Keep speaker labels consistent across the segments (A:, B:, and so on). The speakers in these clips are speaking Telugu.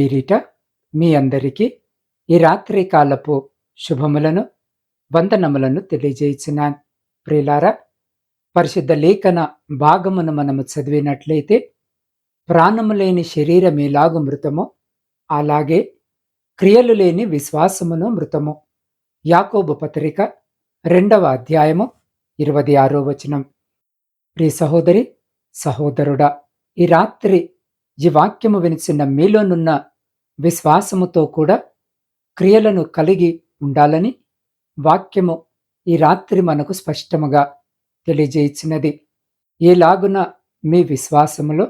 A: పేరిట మీ అందరికీ ఈ రాత్రి కాలపు శుభములను వందనములను తెలియజేయుచున్నాను. ప్రిలారా పరిశుద్ధ లేఖన భాగమును మనము చదివినట్లయితే ప్రాణము లేని శరీరం ఎలాగు మృతమో అలాగే క్రియలు లేని విశ్వాసమును మృతము. యాకోబు పత్రిక రెండవ అధ్యాయము ఇరవై ఆరో వచనం. ప్రియ సహోదరి సహోదరుడా ఈ రాత్రి ఈ వాక్యము వినిచిన మీలోనున్న విశ్వాసముతో కూడా క్రియలను కలిగి ఉండాలని వాక్యము ఈ రాత్రి మనకు స్పష్టముగా తెలియజేయించినది ఏలాగున మీ విశ్వాసములో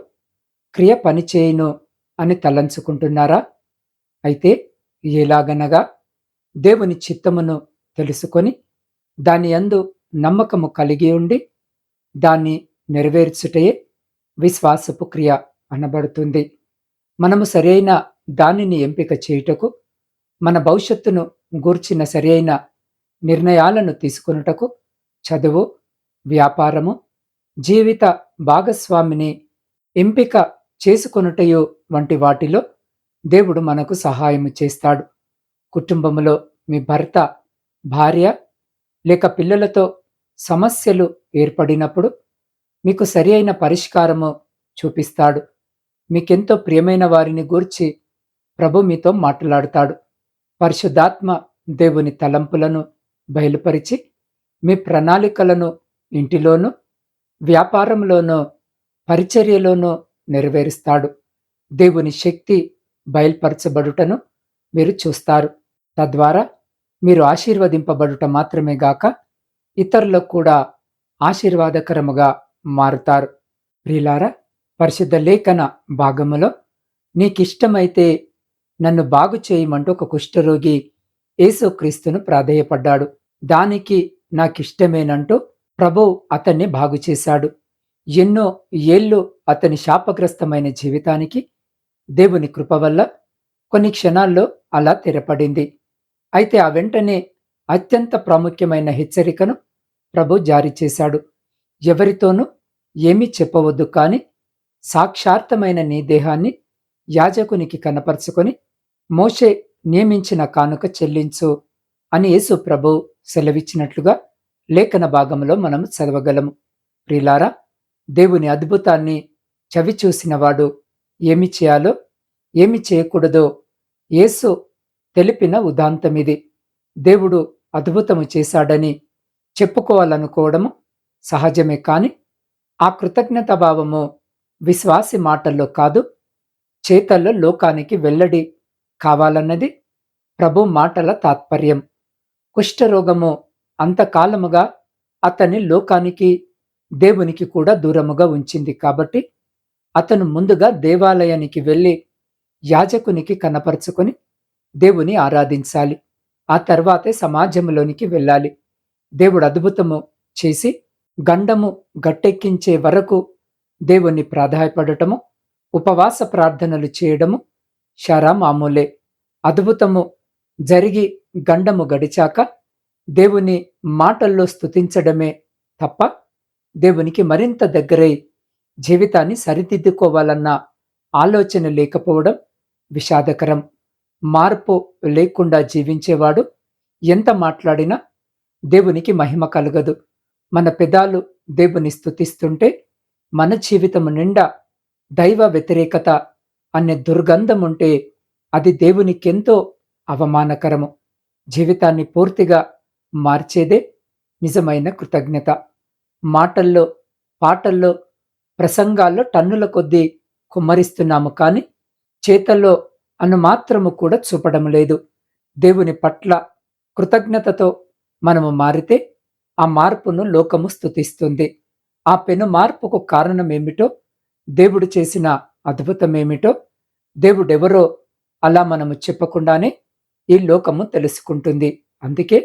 A: క్రియ పనిచేయును అని తలంచుకుంటున్నారా? అయితే ఎలాగనగా దేవుని చిత్తమును తెలుసుకొని దాని అందు నమ్మకము కలిగి ఉండి దాన్ని నెరవేర్చుటయే విశ్వాసపు క్రియ అనబడుతుంది. మనము సరైన దానిని ఎంపిక చేయుటకు మన భవిష్యత్తును గూర్చిన సరైన నిర్ణయాలను తీసుకునుటకు చదువు వ్యాపారము జీవిత భాగస్వామిని ఎంపిక చేసుకొనుటయు వంటి వాటిలో దేవుడు మనకు సహాయము చేస్తాడు. కుటుంబములో మీ భర్త భార్య లేక పిల్లలతో సమస్యలు ఏర్పడినప్పుడు మీకు సరి అయిన పరిష్కారము చూపిస్తాడు. మీకెంతో ప్రియమైన వారిని గూర్చి ప్రభు మీతో మాట్లాడుతాడు. పరిశుద్ధాత్మ దేవుని తలంపులను బయలుపరిచి మీ ప్రణాళికలను ఇంటిలోనూ వ్యాపారంలోనూ పరిచర్యలోనూ నెరవేరుస్తాడు. దేవుని శక్తి బయల్పరచబడుటను మీరు చూస్తారు. తద్వారా మీరు ఆశీర్వదింపబడుట మాత్రమే గాక ఇతరులకు కూడా ఆశీర్వాదకరముగా మారుతారు. ప్రియులారా పరిశుద్ధ లేఖన భాగములో నీకిష్టమైతే నన్ను బాగు చేయమంటూ ఒక కుష్ఠరోగి యేసుక్రీస్తును ప్రాధేయపడ్డాడు. దానికి నాకిష్టమేనంటూ ప్రభు అతన్ని బాగు చేశాడు. ఎన్నో ఏళ్ళు అతని శాపగ్రస్తమైన జీవితానికి దేవుని కృప వల్ల కొన్ని క్షణాల్లో అలా తెరపడింది. అయితే ఆ వెంటనే అత్యంత ప్రాముఖ్యమైన హెచ్చరికను ప్రభు జారీ చేశాడు. ఎవరితోనూ ఏమీ చెప్పవద్దు కానీ సాక్షార్థమైన నీ దేహాన్ని యాజకునికి కనపరుచుకొని మోషే నియమించిన కానుక చెల్లించు అని యేసు ప్రభు సెలవిచ్చినట్లుగా లేఖన భాగంలో మనం చదవగలము. ప్రిలారా దేవుని అద్భుతాన్ని చవి చూసినవాడు ఏమి చేయాలో ఏమి చేయకూడదో యేసు తెలిపిన ఉదాంతమిది. దేవుడు అద్భుతము చేశాడని చెప్పుకోవాలనుకోవడము సహజమే కాని ఆ కృతజ్ఞతాభావము విశ్వాసి మాటల్లో కాదు చేతల్లో లోకానికి వెల్లడి కావాలన్నది ప్రభు మాటల తాత్పర్యం. కుష్ఠరోగము అంతకాలముగా అతని లోకానికి దేవునికి కూడా దూరముగా ఉంచింది కాబట్టి అతను ముందుగా దేవాలయానికి వెళ్ళి యాజకునికి కనపరుచుకొని దేవుని ఆరాధించాలి. ఆ తర్వాతే సమాజంలోనికి వెళ్ళాలి. దేవుడు అద్భుతము చేసి గండము గట్టెక్కించే వరకు దేవుణ్ణి ప్రాధాయపడటము ఉపవాస ప్రార్థనలు చేయడము షరా మామూలే అద్భుతము జరిగి గండము గడిచాక దేవుని మాటల్లో స్థుతించడమే తప్ప దేవునికి మరింత దగ్గరై జీవితాన్ని సరిదిద్దుకోవాలన్న ఆలోచన లేకపోవడం విషాదకరం. మార్పు లేకుండా జీవించేవాడు ఎంత మాట్లాడినా దేవునికి మహిమ కలగదు. మన పెదాలు దేవుని స్థుతిస్తుంటే మన జీవితం నిండా దైవ వ్యతిరేకత అనే దుర్గంధం ఉంటే అది దేవునికెంతో అవమానకరము. జీవితాన్ని పూర్తిగా మార్చేదే నిజమైన కృతజ్ఞత. మాటల్లో పాటల్లో ప్రసంగాల్లో టన్నుల కొద్దీ కుమ్మరిస్తున్నాము కానీ చేతల్లో అనుమాత్రము కూడా చూపడం లేదు. దేవుని పట్ల కృతజ్ఞతతో మనము మారితే ఆ మార్పును లోకము స్థుతిస్తుంది ఆ పెను మార్పుకు కారణం ఏమిటో దేవుడు చేసిన అద్భుతమేమిటో దేవుడెవరో అలా మనము చెప్పకుండానే ఈ లోకము తెలుసుకుంటుంది. అందుకే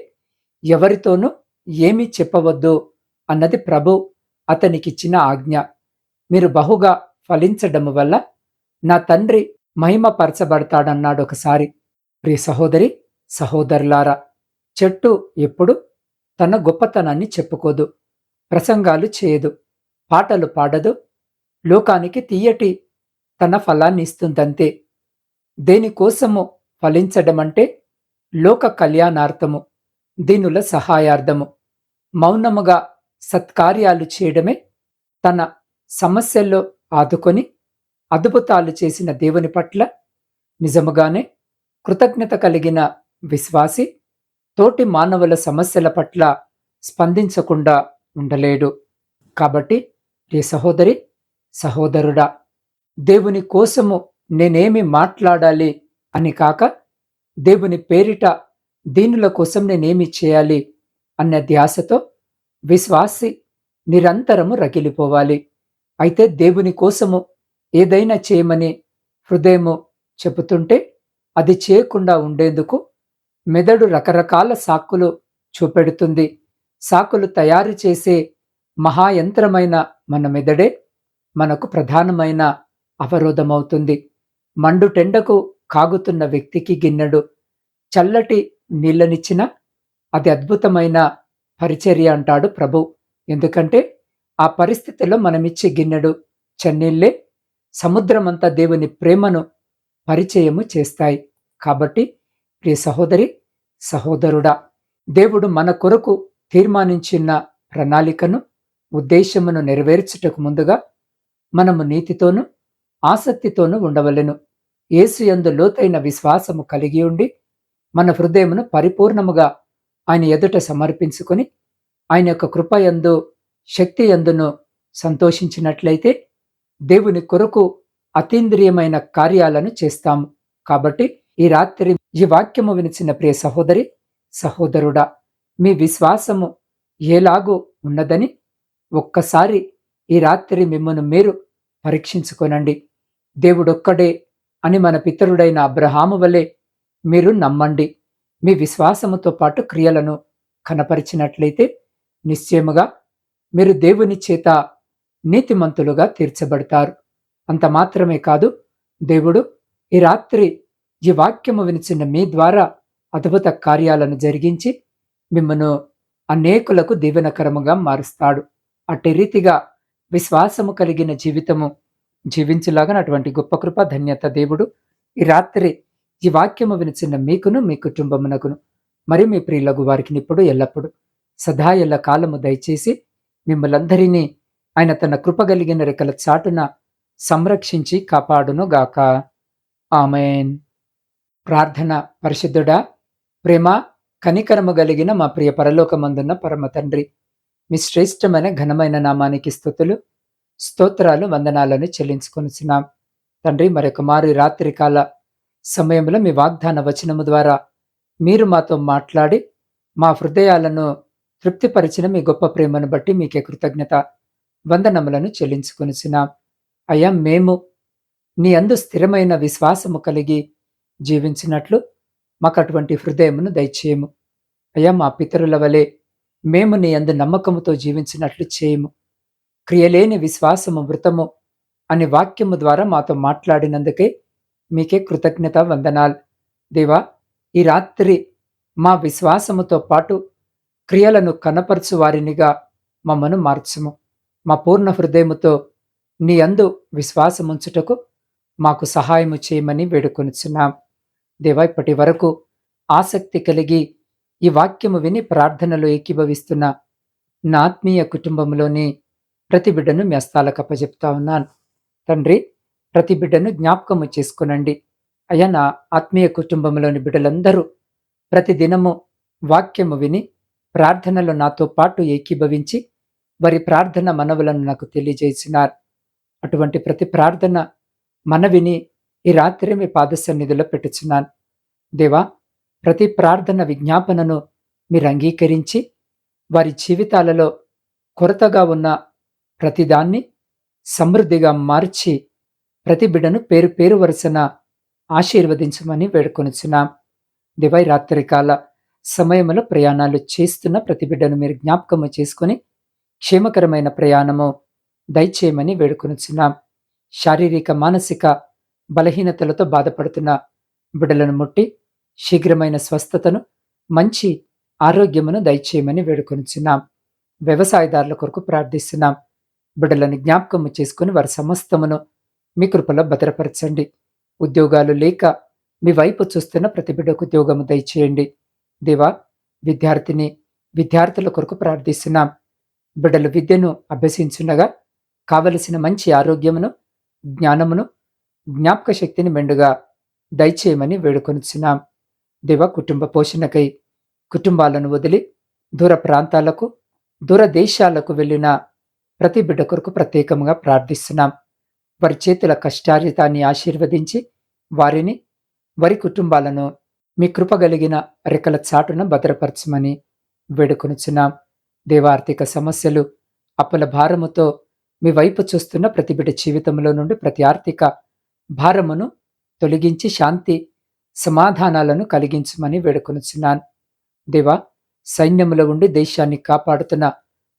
A: ఎవరితోనూ ఏమీ చెప్పవద్దు అన్నది ప్రభు అతనికిచ్చిన ఆజ్ఞ. మీరు బహుగా ఫలించడం వల్ల నా తండ్రి మహిమపరచబడతాడన్నాడు ఒకసారి. ప్రియ సహోదరి సహోదరులారా చెట్టు ఎప్పుడు తన గొప్పతనాన్ని చెప్పుకోదు ప్రసంగాలు చేయదు పాటలు పాడదు లోకానికి తీయటి తన ఫలాన్ని ఇస్తుందంతే దేనికోసము ఫలించడం అంటే లోక కళ్యాణార్థము దీనుల సహాయార్థము. మౌనముగా సత్కార్యాలు చేయడమే తన సమస్యల్లో ఆదుకొని అద్భుతాలు చేసిన దేవుని పట్ల నిజముగానే కృతజ్ఞత కలిగిన విశ్వాసి తోటి మానవుల సమస్యల పట్ల స్పందించకుండా ఉండలేడు. కాబట్టి ఏ సహోదరి సహోదరుడా దేవుని కోసము నేనేమి మాట్లాడాలి అని కాక దేవుని పేరిట దీనుల కోసం నేనేమి చేయాలి అన్న ధ్యాసతో విశ్వాసి నిరంతరము రగిలిపోవాలి. అయితే దేవుని కోసము ఏదైనా చేయమని హృదయము చెబుతుంటే అది చేయకుండా ఉండేందుకు మెదడు రకరకాల సాకులు చూపెడుతుంది. సాకులు తయారు చేసే మహాయంత్రమైన మన మెదడే మనకు ప్రధానమైన అవరోధమవుతుంది. మండుటెండకు కాగుతున్న వ్యక్తికి గిన్నెడు. చల్లటి నీళ్ళనిచ్చిన అది అద్భుతమైన పరిచర్య అంటాడు ప్రభు. ఎందుకంటే ఆ పరిస్థితిలో మనమిచ్చే గిన్నెడు చెన్నీళ్ళే సముద్రమంతా దేవుని ప్రేమను పరిచయము చేస్తాయి. కాబట్టి ప్రియ సహోదరి సహోదరుడా దేవుడు మన కొరకు తీర్మానించిన ప్రణాళికను ఉద్దేశమును నెరవేర్చుటకు ముందుగా మనము నీతితోనూ ఆసక్తితోనూ ఉండవలెను. యేసు యందు లోతైన విశ్వాసము కలిగి ఉండి మన హృదయమును పరిపూర్ణముగా ఆయన ఎదుట సమర్పించుకొని ఆయన యొక్క కృపయందు శక్తి ఎందును సంతోషించినట్లయితే దేవుని కొరకు అతీంద్రియమైన కార్యాలను చేస్తాము. కాబట్టి ఈ రాత్రి ఈ వాక్యము వినిచిన ప్రియ సహోదరి సహోదరుడా మీ విశ్వాసము ఏలాగూ ఉన్నదని ఒక్కసారి ఈ రాత్రి మిమ్మను మీరు పరీక్షించుకోనండి. దేవుడొక్కడే అని మన పితరుడైన అబ్రహాము వలె మీరు నమ్మండి. మీ విశ్వాసముతో పాటు క్రియలను కనపరిచినట్లయితే నిశ్చయముగా మీరు దేవుని చేత నీతిమంతులుగా తీర్చబడతారు. అంత మాత్రమే కాదు దేవుడు ఈ రాత్రి ఈ వాక్యము వినిచిన మీ ద్వారా అద్భుత కార్యాలను జరిగించి మిమ్మను అనేకులకు దీవెనకరముగా మారుస్తాడు. అట్టి రీతిగా విశ్వాసము కలిగిన జీవితము జీవించలాగా అటువంటి గొప్ప కృప ధన్యత దేవుడు ఈ రాత్రి ఈ వాక్యము వినిచిన మీకును మీ కుటుంబమునకును మరి మీ ప్రియులకు వారికి ఇప్పుడు ఎల్లప్పుడు సదా ఎల్ల కాలము దయచేసి మిమ్మలందరినీ ఆయన తన కృప కలిగిన రెక్కల చాటున సంరక్షించి కాపాడును గాక ఆమెన్. ప్రార్థన పరిశుద్ధుడా ప్రేమ కనికరము కలిగిన మా ప్రియ పరలోకమందున్న పరమ తండ్రి మీ శ్రేష్టమైన ఘనమైన నామానికి స్థుతులు. స్తోత్రాలు వందనాలను చెల్లించుకొనిచున్నాం. తండ్రి మరొక మారు రాత్రికాల సమయంలో మీ వాగ్దాన వచనము ద్వారా మీరు మాతో మాట్లాడి మా హృదయాలను తృప్తిపరిచిన మీ గొప్ప ప్రేమను బట్టి మీకే కృతజ్ఞత వందనములను చెల్లించుకొనిచున్నాం. అయ్యా మేము నీ అందు స్థిరమైన విశ్వాసము కలిగి జీవించినట్లు మాకు అటువంటి హృదయమును దయచేయము. అయ్యా మా పితరుల వలె మేము నీ అందు నమ్మకముతో జీవించినట్లు చేయము. క్రియలేని విశ్వాసము వృతము అనే వాక్యము ద్వారా మాతో మాట్లాడినందుకే మీకే కృతజ్ఞత వందనాలు. దేవా ఈ రాత్రి మా విశ్వాసముతో పాటు క్రియలను కనపరచు వారినిగా మమ్మను మార్చుము. మా పూర్ణ హృదయముతో నీ అందు విశ్వాసముంచుటకు మాకు సహాయము చేయమని వేడుకొనిచున్నాం. దేవా ఇప్పటి వరకు ఆసక్తి కలిగి ఈ వాక్యము విని ప్రార్థనలో ఏకీభవిస్తున్న నా ఆత్మీయ కుటుంబంలోని ప్రతి బిడ్డను మీ అస్తాలకు అప్పచెప్తా ఉన్నాను. తండ్రి ప్రతి బిడ్డను జ్ఞాపకము చేసుకునండి. అయ్యా నా ఆత్మీయ కుటుంబంలోని బిడ్డలందరూ ప్రతి దినము వాక్యము విని ప్రార్థనలో నాతో పాటు ఏకీభవించి వారి ప్రార్థన మనవులను నాకు తెలియజేసినారు. అటువంటి ప్రతి ప్రార్థన మనవిని ఈ రాత్రి మీ పాదసన్నిధిలో పెట్టుచున్నాను. దేవా ప్రతి ప్రార్థన విజ్ఞాపనను మీరు అంగీకరించి వారి జీవితాలలో కొరతగా ఉన్న ప్రతిదాన్ని సమృద్ధిగా మార్చి ప్రతి బిడ్డను పేరు పేరు వరుసన ఆశీర్వదించమని వేడుకొనిచున్నాం. దివై రాత్రికాల సమయంలో ప్రయాణాలు చేస్తున్న ప్రతి బిడ్డను మీరు జ్ఞాపకము చేసుకుని క్షేమకరమైన ప్రయాణము దయచేయమని వేడుకొనిచున్నాం. శారీరక మానసిక బలహీనతలతో బాధపడుతున్న బిడ్డలను ముట్టి శీఘ్రమైన స్వస్థతను మంచి ఆరోగ్యమును దయచేయమని వేడుకొనిచున్నాం. వ్యవసాయదారుల కొరకు ప్రార్థిస్తున్నాం. బిడ్డలను జ్ఞాపకము చేసుకుని వారి సమస్తమును మీ కృపలో భద్రపరచండి. ఉద్యోగాలు లేక మీ వైపు చూస్తున్న ప్రతి బిడ్డకు ఉద్యోగము దయచేయండి. దేవా విద్యార్థిని విద్యార్థుల కొరకు ప్రార్థిస్తున్నాం. బిడ్డలు విద్యను అభ్యసించుండగా కావలసిన మంచి ఆరోగ్యమును జ్ఞానమును జ్ఞాపక శక్తిని మెండుగా దయచేయమని వేడుకొనిచున్నాం. దేవ కుటుంబ పోషణకై కుటుంబాలను వదిలి దూర ప్రాంతాలకు దూర దేశాలకు వెళ్ళిన ప్రతి బిడ్డ కొరకు ప్రత్యేకంగా ప్రార్థిస్తున్నాం. వారి చేతుల కష్టార్జితాన్ని ఆశీర్వదించి వారిని వారి కుటుంబాలను మీ కృప కలిగిన రెక్కల చాటున భద్రపరచమని వేడుకొనుచున్నాం. దేవార్థిక సమస్యలు అప్పుల భారముతో మీ వైపు చూస్తున్న ప్రతి బిడ్డ జీవితంలో నుండి ప్రతి ఆర్థిక భారమును తొలగించి శాంతి సమాధానాలను కలిగించమని వేడుకొనుచున్నాను. దేవా సైన్యములో ఉండి దేశాన్ని కాపాడుతున్న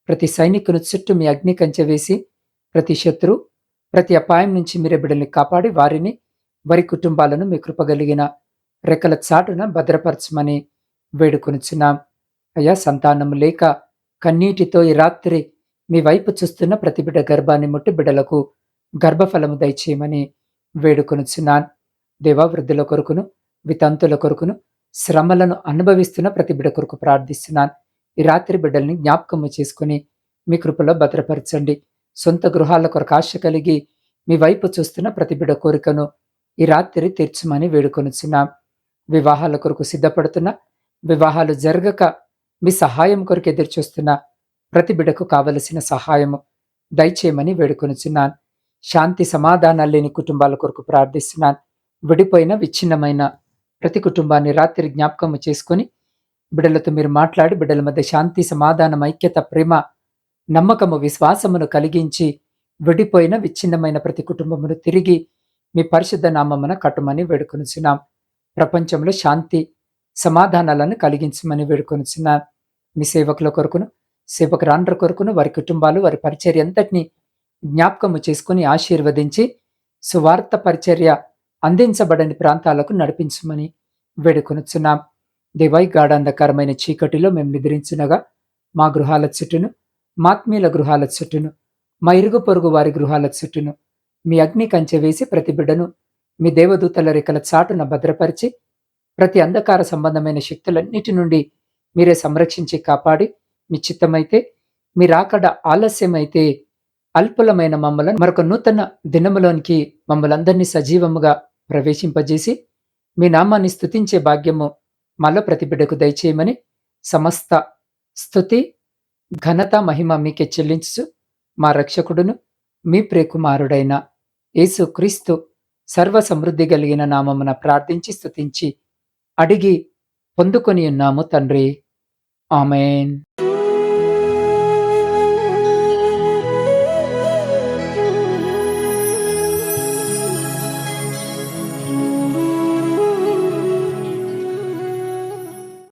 A: ప్రతి సైనికును చుట్టూ మీ అగ్ని కంచె వేసి ప్రతి శత్రు ప్రతి అపాయం నుంచి మీరే బిడ్డల్ని కాపాడి వారిని వారి కుటుంబాలను మీ కృపగలిగిన రెక్కల చాటున భద్రపరచమని వేడుకొనిచున్నాం. అయ్యా సంతానం లేక కన్నీటితో ఈ రాత్రి మీ వైపు చూస్తున్న ప్రతి బిడ్డ గర్భాన్ని ముట్టి బిడ్డలకు గర్భఫలము దయచేయమని వేడుకొనిచున్నాను దేవా వృద్ధుల కొరకును వితంతుల కొరకును శ్రమలను అనుభవిస్తున్న ప్రతి బిడ్డ కొరకు ప్రార్థిస్తున్నాను ఈ రాత్రి బిడ్డల్ని జ్ఞాపకము చేసుకుని మీ కృపలో భద్రపరచండి. సొంత గృహాల కొరకు ఆశ కలిగి మీ వైపు చూస్తున్న ప్రతి బిడ్డ కోరికను ఈ రాత్రి తీర్చమని వేడుకొనుచున్నాం. వివాహాల కొరకు సిద్ధపడుతున్న వివాహాలు జరగక మీ సహాయం కొరకు ఎదురు చూస్తున్న ప్రతి బిడ్డకు కావలసిన సహాయము దయచేయమని వేడుకొనుచున్నాను శాంతి సమాధానాలు లేని కుటుంబాల కొరకు ప్రార్థిస్తున్నాను విడిపోయిన విచ్ఛిన్నమైన ప్రతి కుటుంబాన్ని రాత్రి జ్ఞాపకము చేసుకుని బిడ్డలతో మీరు మాట్లాడి బిడ్డల మధ్య శాంతి సమాధానం ఐక్యత ప్రేమ నమ్మకము విశ్వాసమును కలిగించి విడిపోయిన విచ్ఛిన్నమైన ప్రతి కుటుంబమును తిరిగి మీ పరిశుద్ధ నామమున కట్టుమని వేడుకొనిచున్నాం. ప్రపంచంలో శాంతి సమాధానాలను కలిగించమని వేడుకొనిచున్నాం. మీ సేవకుల కొరకును సేవకురాండ్ర కొరకును వారి కుటుంబాలు వారి పరిచర్య అంతటిని జ్ఞాపకము చేసుకుని ఆశీర్వదించి సువార్త పరిచర్య అందించబడని ప్రాంతాలకు నడిపించమని వేడుకొనుచున్నాం. దేవై గాఢాంధకారమైన చీకటిలో మేము నిద్రించినగా మా గృహాల చుట్టూను మాత్మీల గృహాల చుట్టూను మా ఇరుగు పొరుగు వారి గృహాల చుట్టూను మీ అగ్ని కంచె వేసి ప్రతి బిడ్డను మీ దేవదూతల రేఖల చాటున భద్రపరిచి ప్రతి అంధకార సంబంధమైన శక్తులన్నిటి నుండి మీరే సంరక్షించి కాపాడి మీ చిత్తమైతే మీరాకడ ఆలస్యమైతే అల్పులమైన మమ్మలను మరొక నూతన దినములోనికి మమ్మలందరినీ సజీవముగా ప్రవేశింపజేసి మీ నామాన్ని స్థుతించే భాగ్యము మళ్ళ ప్రతి బిడ్డకు దయచేయమని సమస్త స్థుతి ఘనత మహిమ మీకే చెల్లించు మా రక్షకుడును మీ ప్రేకుమారుడైన యేసు క్రీస్తు సర్వ సమృద్ధి కలిగిన నామమున ప్రార్థించి స్థుతించి అడిగి పొందుకొని ఉన్నాము తండ్రి. ఆమెన్.